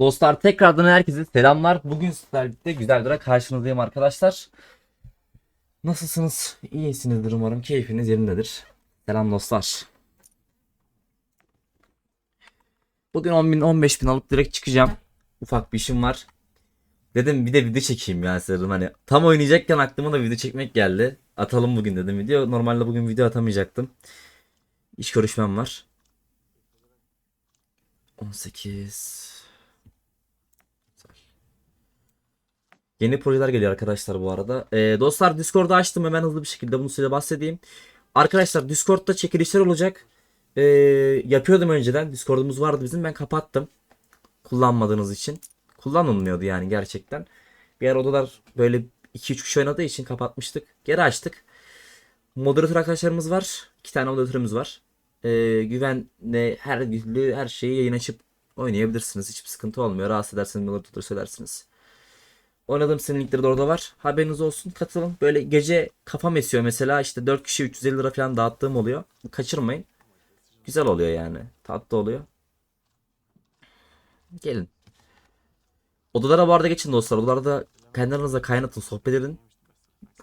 Dostlar tekrardan herkese selamlar. Bugün sizlerle birlikte güzel bir karşınızdayım arkadaşlar. Nasılsınız? İyisinizdir umarım. Keyfiniz yerindedir. Selam dostlar. Bugün 10 bin 15 bin alıp direkt çıkacağım. Ufak bir işim var. Dedim bir de video çekeyim ya size dedim. Hani tam oynayacakken aklıma da video çekmek geldi. Atalım bugün dedim video. Normalde bugün video atamayacaktım. İş görüşmem var. 18 Yeni projeler geliyor arkadaşlar bu arada. Ee, dostlar Discord'u açtım hemen hızlı bir şekilde bunu size bahsedeyim. Arkadaşlar Discord'da çekilişler olacak. Ee, yapıyordum önceden. Discord'umuz vardı bizim. Ben kapattım. Kullanmadığınız için. Kullanılmıyordu yani gerçekten. Bir ara odalar böyle 2-3 kişi oynadığı için kapatmıştık. Geri açtık. Moderatör arkadaşlarımız var. İki tane moderatörümüz var. Ee, güvenle her her şeyi yayın açıp oynayabilirsiniz. Hiçbir sıkıntı olmuyor. Rahatsız ederseniz moderatör söylersiniz. Oynadığım senin linkleri de orada var. Haberiniz olsun. Katılın. Böyle gece kafam esiyor mesela. işte 4 kişi 350 lira falan dağıttığım oluyor. Kaçırmayın. Güzel oluyor yani. Tatlı oluyor. Gelin. Odalara bu arada geçin dostlar. Odalarda kendi kaynatın. Sohbet edin.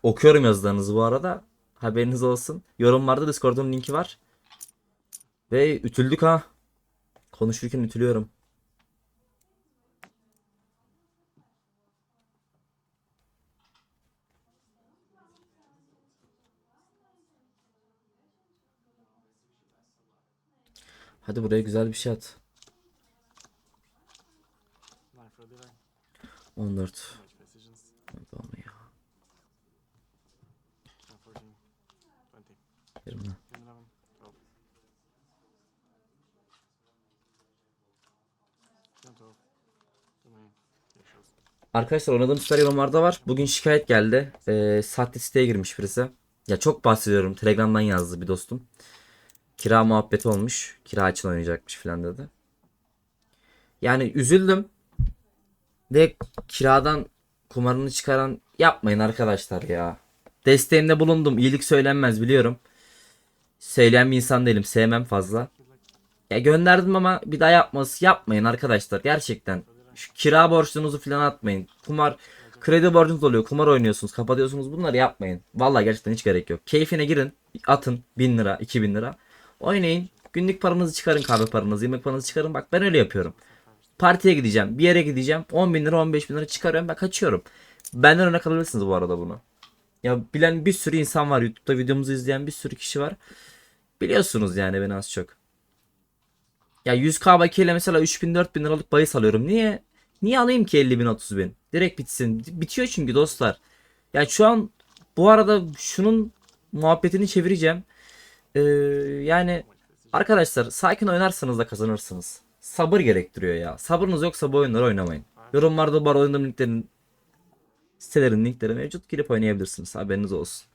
Okuyorum yazılarınızı bu arada. Haberiniz olsun. Yorumlarda Discord'un linki var. Ve ütüldük ha. Konuşurken ütülüyorum. Hadi buraya güzel bir şey at. Nine for a delay. 14. Match precisions. Tamam ya. 14, 20. 20. 11, 12. Ten, 12. Domain. Initials. Arkadaşlar oynadığım siteler yorumlarda var. Bugün şikayet geldi. Ee, sahte siteye girmiş birisi. Ya çok bahsediyorum. Telegram'dan yazdı bir dostum. Kira muhabbeti olmuş. Kira için oynayacakmış falan dedi. Yani üzüldüm. Ve kiradan kumarını çıkaran yapmayın arkadaşlar ya. Desteğimde bulundum. İyilik söylenmez biliyorum. Söyleyen bir insan değilim. Sevmem fazla. Ya gönderdim ama bir daha yapması yapmayın arkadaşlar. Gerçekten. Şu kira borçluğunuzu falan atmayın. Kumar kredi borcunuz oluyor. Kumar oynuyorsunuz. Kapatıyorsunuz. Bunları yapmayın. Vallahi gerçekten hiç gerek yok. Keyfine girin. Atın 1000 lira, 2000 lira. Oynayın. Günlük paranızı çıkarın. Kahve paranızı, yemek paranızı çıkarın. Bak ben öyle yapıyorum. Partiye gideceğim. Bir yere gideceğim. 10 bin lira, 15 bin lira çıkarıyorum. Ben kaçıyorum. Benden örnek alabilirsiniz bu arada bunu. Ya bilen bir sürü insan var. YouTube'da videomuzu izleyen bir sürü kişi var. Biliyorsunuz yani beni az çok. Ya 100k bakiyeyle mesela 3000 4000 liralık bahis alıyorum. Niye? Niye alayım ki 50 bin 30 bin? Direkt bitsin. Bitiyor çünkü dostlar. Ya şu an bu arada şunun muhabbetini çevireceğim. Ee, yani arkadaşlar sakin oynarsanız da kazanırsınız. Sabır gerektiriyor ya. Sabrınız yoksa bu oyunları oynamayın. Yorumlarda bu arada oynadığım linklerin sitelerin linkleri mevcut. Girip oynayabilirsiniz. Haberiniz olsun.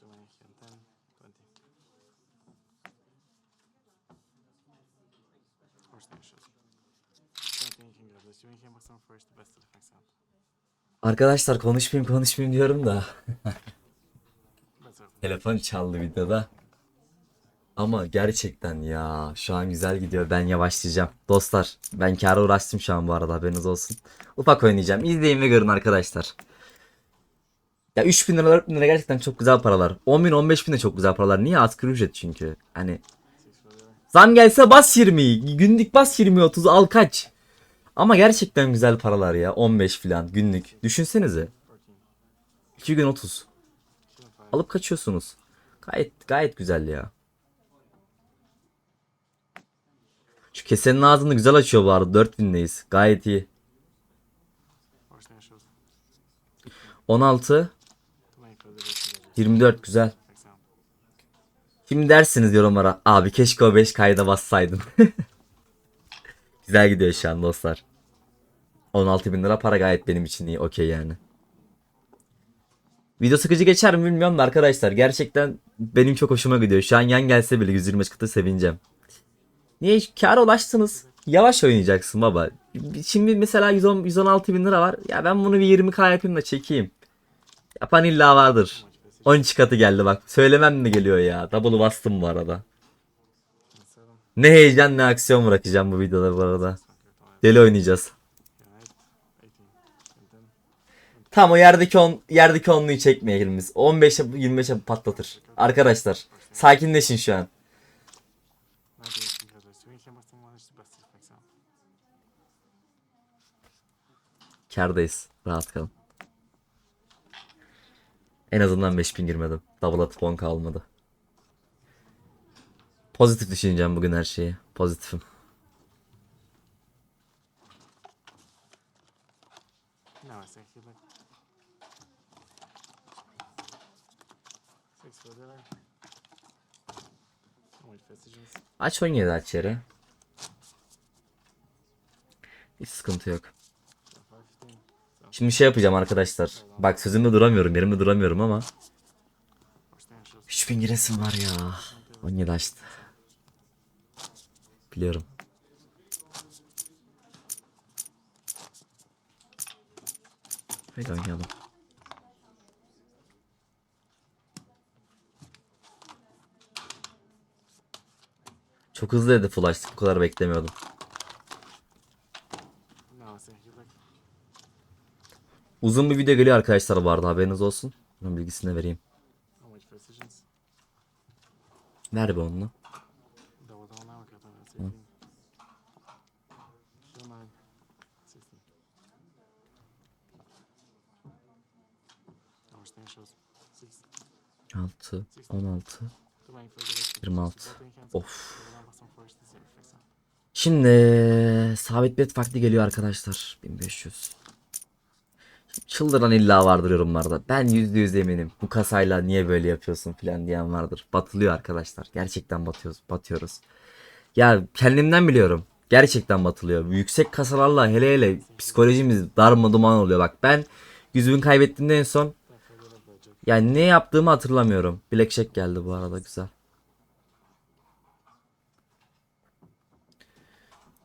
20, hand 10, 20. Horse initials. 17, you can grab this. You can box on first, the best of the facts sound. Arkadaşlar konuşmayayım konuşmayayım diyorum da. Telefon çaldı videoda. Ama gerçekten ya şu an güzel gidiyor. Ben yavaşlayacağım. Dostlar ben kâra uğraştım şu an bu arada haberiniz olsun. Ufak oynayacağım. İzleyin ve görün arkadaşlar. Ya 3000 lira 4000 lira gerçekten çok güzel paralar. 10 bin 15 bin de çok güzel paralar. Niye asgari ücret çünkü. Hani zam gelse bas 20. Günlük bas 20 30 al kaç. Ama gerçekten güzel paralar ya. 15 falan günlük. Düşünsenize. 14. 2 gün 30. Alıp kaçıyorsunuz. Gayet gayet güzel ya. Şu kesenin ağzını güzel açıyor bu arada. 4000'deyiz. Gayet iyi. 16 to make further investigation. 24 güzel. Şimdi dersiniz yorumlara. Abi keşke o 5 kayda bassaydın. güzel gidiyor şu an dostlar. 16 bin lira para gayet benim için iyi. Okey yani. Video sıkıcı geçer mi bilmiyorum da arkadaşlar. Gerçekten benim çok hoşuma gidiyor. Şu an yan gelse bile 125 katı sevineceğim. Niye? Kâra ulaştınız. Yavaş oynayacaksın baba. Şimdi mesela 110, 116 bin lira var. Ya ben bunu bir 20k yapayım da çekeyim. Yapan illa vardır. 13 katı geldi bak. Söylemem mi geliyor ya? Double'ı bastım bu arada. Ne heyecan ne aksiyon bırakacağım bu videoda bu arada. Deli oynayacağız. Tam o yerdeki on, yerdeki onluyu çekmeyelim biz. 15'e 25'e patlatır. Arkadaşlar sakinleşin şu an. Kardayız. Rahat kalın. En azından 5000 girmedim. Double atıp 10 kalmadı. Pozitif düşüneceğim bugün her şeyi. Pozitifim. Aç 17 aç yere. Hiç sıkıntı yok. Şimdi şey yapacağım arkadaşlar. Bak sözümde duramıyorum, yerimde duramıyorum ama. four stanchions. 3000 giresim var ya. 17 açtı. Biliyorum. Haydi oynayalım. Çok hızlı full açtık. Bu kadar beklemiyordum. Uzun bir video geliyor arkadaşlar arada haberiniz olsun. Bunun bilgisini de vereyim. Ver be onu. Double down now. Got that's eighteen. Show nine. Sixteen. Our stanchions. Six. 6, 16. To make further decisions. 26. Voting hands. Of. Şimdi sabit bet vakti geliyor arkadaşlar. 1500. Çıldıran illa vardır yorumlarda. Ben %100 eminim. Bu kasayla niye böyle yapıyorsun falan diyen vardır. Batılıyor arkadaşlar. Gerçekten batıyoruz. Batıyoruz. Ya kendimden biliyorum. Gerçekten batılıyor. Yüksek kasalarla hele hele psikolojimiz darma duman oluyor. Bak ben 100 bin kaybettiğimde en son yani ne yaptığımı hatırlamıyorum. Blackjack geldi bu arada güzel.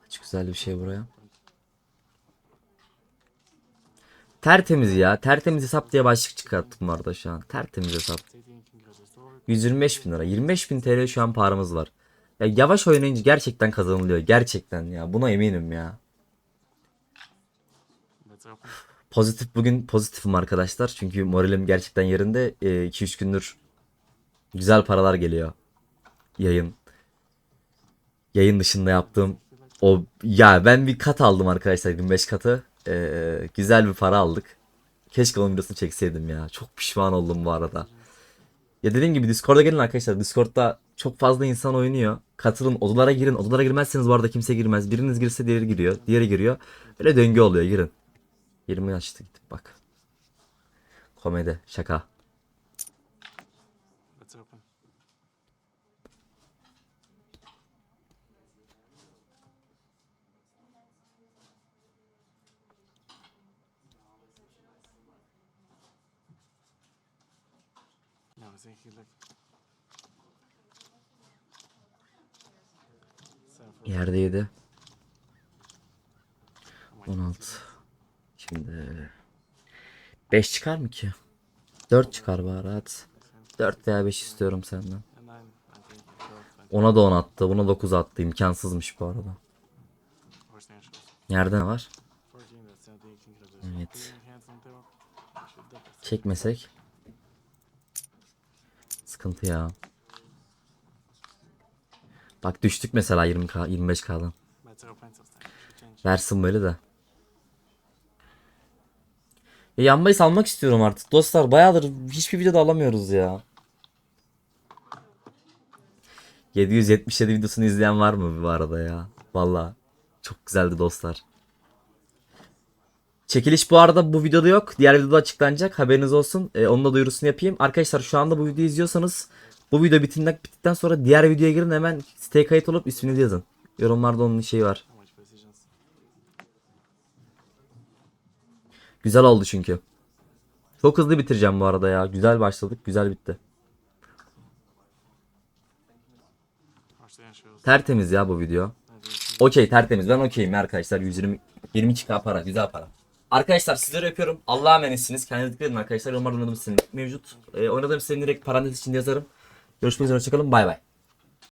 Hiç güzel bir şey buraya. Tertemiz ya. Tertemiz hesap diye başlık çıkarttım arada şu an. Tertemiz hesap. Eighteen. Congratulations. Over. 125 bin lira. 25 bin TL şu an paramız var. Ya yavaş oynayınca gerçekten kazanılıyor. Gerçekten ya. Buna eminim ya. Pozitif bugün pozitifim arkadaşlar. Çünkü moralim gerçekten yerinde. 2-3 gündür güzel paralar geliyor. Yayın. Yayın dışında yaptığım o ya ben bir kat aldım arkadaşlar 25 katı. Ee, güzel bir para aldık. Keşke onun videosunu çekseydim ya. Çok pişman oldum bu arada. Ya dediğim gibi Discord'a gelin arkadaşlar. Discord'da çok fazla insan oynuyor. Katılın, odalara girin. Odalara girmezseniz bu arada kimse girmez. Biriniz girse diğeri giriyor. Diğeri giriyor. Öyle döngü oluyor. Girin. 20 açtı gidip bak. Komedi, şaka. Now I say he like seven for Yerde 7. the 16. Şimdi 5 çıkar mı ki? 4 çıkar bari hadi. 4 veya 5 istiyorum senden. Ona da 10 attı. Buna 9 attı. İmkansızmış bu arada. Yerde ne var? Evet. Çekmesek. Sıkıntı ya. Bak düştük mesela 20k 25k'dan. Let's open. So stanchions. Should change. Versin böyle de. Ya yan bahis almak istiyorum artık. Dostlar bayağıdır hiçbir videoda alamıyoruz ya. 777 videosunu izleyen var mı bu arada ya? Valla çok güzeldi dostlar. Çekiliş bu arada bu videoda yok. Diğer videoda açıklanacak. Haberiniz olsun. Ee, onun da duyurusunu yapayım. Arkadaşlar şu anda bu videoyu izliyorsanız bu video bitinden, bittikten sonra diğer videoya girin hemen siteye kayıt olup isminizi yazın. Yorumlarda onun şeyi var. Güzel oldu çünkü. Çok hızlı bitireceğim bu arada ya. Güzel başladık. Güzel bitti. Tertemiz ya bu video. Okey tertemiz. Ben okeyim arkadaşlar. 120 22k para. Güzel para. Arkadaşlar sizleri öpüyorum. Allah'a emanetsiniz. Kendinize dikkat edin arkadaşlar. Yorumlarda oynadığım senin mevcut. Ee, oynadığım senin direkt parantez içinde yazarım. Görüşmek üzere. Hoşçakalın. Bay bay.